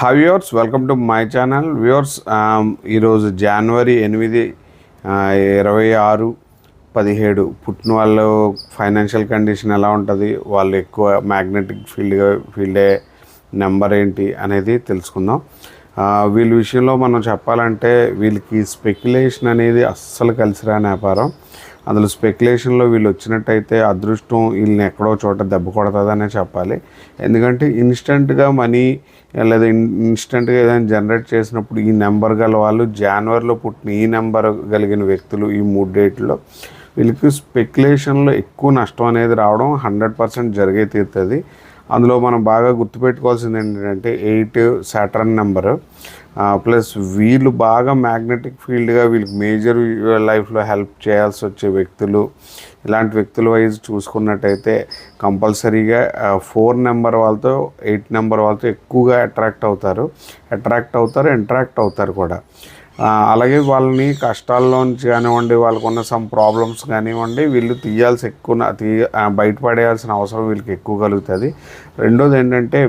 Hi viewers welcome to my channel viewers ఈరోజు జనవరి ఎనిమిది ఇరవై ఆరు పదిహేడు. పుట్టిన వాళ్ళు ఫైనాన్షియల్ కండిషన్ ఎలా ఉంటుంది? వాళ్ళు ఎక్కువ మ్యాగ్నెటిక్ ఫీల్డ్ ఫీల్డే నెంబర్ ఏంటి అనేది తెలుసుకుందాం. వీళ్ళ విషయంలో మనం చెప్పాలంటే వీళ్ళకి స్పెక్యులేషన్ అనేది అస్సలు కలిసి రాని వ్యాపారం. అందులో స్పెక్యులేషన్లో వీళ్ళు వచ్చినట్టయితే అదృష్టం వీళ్ళని ఎక్కడో చోట దెబ్బ కొడుతుందనే చెప్పాలి. ఎందుకంటే ఇన్స్టెంట్గా మనీ లేదా ఇన్స్టెంట్గా ఏదైనా జనరేట్ చేసినప్పుడు ఈ నెంబర్ గల వాళ్ళు జనవరిలో పుట్టిన ఈ నెంబర్ కలిగిన వ్యక్తులు ఈ మూడు డేట్లో వీళ్ళకి స్పెక్యులేషన్లో ఎక్కువ నష్టం అనేది రావడం హండ్రెడ్ పర్సెంట్ జరిగే తీరుతుంది. అందులో మనం బాగా గుర్తుపెట్టుకోవాల్సింది ఏంటంటే ఎయిట్ సాటర్న్ నెంబరు ప్లస్ వీళ్ళు బాగా మ్యాగ్నెటిక్ ఫీల్డ్గా వీళ్ళకి మేజర్ లైఫ్లో హెల్ప్ చేయాల్సి వచ్చే వ్యక్తులు ఇలాంటి వ్యక్తుల వైజ్ చూసుకున్నట్టయితే కంపల్సరీగా ఫోర్ నెంబర్ వాళ్ళతో ఎయిట్ నెంబర్ వాళ్ళతో ఎక్కువగా అట్రాక్ట్ అవుతారు. అట్రాక్ట్ అవుతారు ఇంట్రాక్ట్ అవుతారు కూడా. అలాగే వాళ్ళని కష్టాల్లోంచి కానివ్వండి వాళ్ళకున్న సమ్ ప్రాబ్లమ్స్ కానివ్వండి వీళ్ళు తీయాల్సి ఎక్కువ తీ బయటపడేయాల్సిన అవసరం వీళ్ళకి ఎక్కువ కలుగుతుంది. రెండోది ఏంటంటే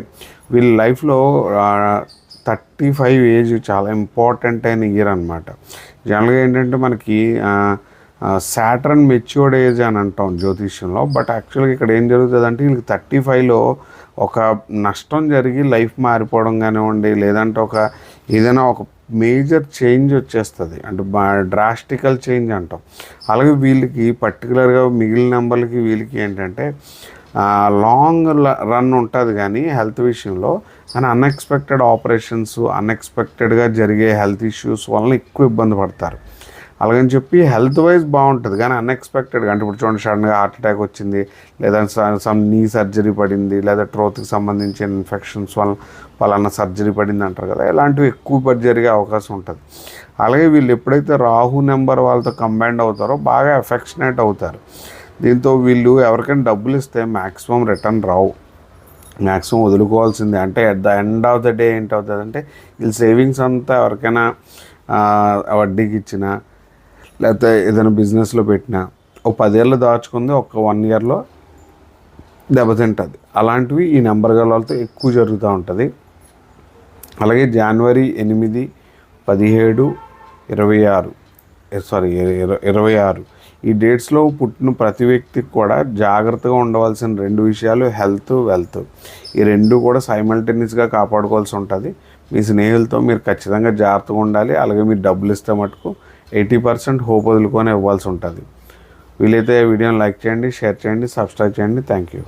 వీళ్ళ లైఫ్లో థర్టీ ఫైవ్ ఏజ్ చాలా ఇంపార్టెంట్ అయిన ఇయర్ అనమాట జనరల్గా ఏంటంటే మనకి శాటర్న్ మెచ్యూర్డ్ ఏజ్ అని అంటాం జ్యోతిష్యంలో బట్ యాక్చువల్గా ఇక్కడ ఏం జరుగుతుంది అంటే వీళ్ళకి థర్టీ ఫైవ్లో ఒక నష్టం జరిగి లైఫ్ మారిపోవడం కానివ్వండి లేదంటే ఒక ఏదైనా ఒక మేజర్ చేంజ్ వచ్చేస్తుంది. అంటే డ్రాస్టికల్ చేంజ్ అంటాం. అలాగే వీళ్ళకి పర్టికులర్గా మిగిలిన నెంబర్లకి వీళ్ళకి ఏంటంటే లాంగ్ రన్ ఉంటుంది కానీ హెల్త్ విషయంలో కానీ అన్ఎక్స్పెక్టెడ్ ఆపరేషన్స్ అన్ఎక్స్పెక్టెడ్గా జరిగే హెల్త్ ఇష్యూస్ వలన ఎక్కువ ఇబ్బంది పడతారు. అలాగని చెప్పి హెల్త్ వైజ్ బాగుంటుంది. కానీ అన్ఎక్స్పెక్టెడ్గా అంటే ఇప్పుడు చూడండి సడన్గా హార్ట్ అటాక్ వచ్చింది లేదా సమ్ నీ సర్జరీ పడింది లేదా ట్రోత్కి సంబంధించిన ఇన్ఫెక్షన్స్ వల్ల పలానా సర్జరీ పడింది అంటారు కదా ఇలాంటివి ఎక్కువ జరిగే అవకాశం ఉంటుంది. అలాగే వీళ్ళు ఎప్పుడైతే రాహు నెంబర్ వాళ్ళతో కంబైండ్ అవుతారో బాగా ఎఫెక్షనేట్ అవుతారు. దీంతో వీళ్ళు ఎవరికైనా డబ్బులు ఇస్తే మ్యాక్సిమం రిటర్న్ రావు. మ్యాక్సిమం వదులుకోవాల్సిందే. అంటే at the end of the day ఏంటవుతుంది అంటే వీళ్ళు సేవింగ్స్ అంతా ఎవరికైనా వడ్డీకి ఇచ్చినా లేకపోతే ఏదైనా బిజినెస్లో పెట్టినా ఒక పదేళ్ళు దాచుకుంది ఒక వన్ ఇయర్లో దెబ్బతింటుంది. అలాంటివి ఈ నెంబర్ గల వాళ్ళతో ఎక్కువ జరుగుతూ ఉంటుంది. అలాగే జనవరి ఎనిమిది పదిహేడు ఇరవై ఆరు సారీ ఇరవై ఆరు ఈ డేట్స్లో పుట్టిన ప్రతి వ్యక్తికి కూడా జాగ్రత్తగా ఉండవలసిన రెండు విషయాలు హెల్త్ వెల్త్. ఈ రెండు కూడా సైమల్టేనియస్గా కాపాడుకోవాల్సి ఉంటుంది. మీ స్నేహితులతో మీరు ఖచ్చితంగా జాగ్రత్తగా ఉండాలి. అలాగే మీరు డబ్బులు ఇస్తే మటుకు ఎయిటీ పర్సెంట్ హోప్ వదులుకొని ఇవ్వాల్సి ఉంటుంది. వీలైతే వీడియోని లైక్ చేయండి షేర్ చేయండి సబ్స్క్రైబ్ చేయండి. Thank you.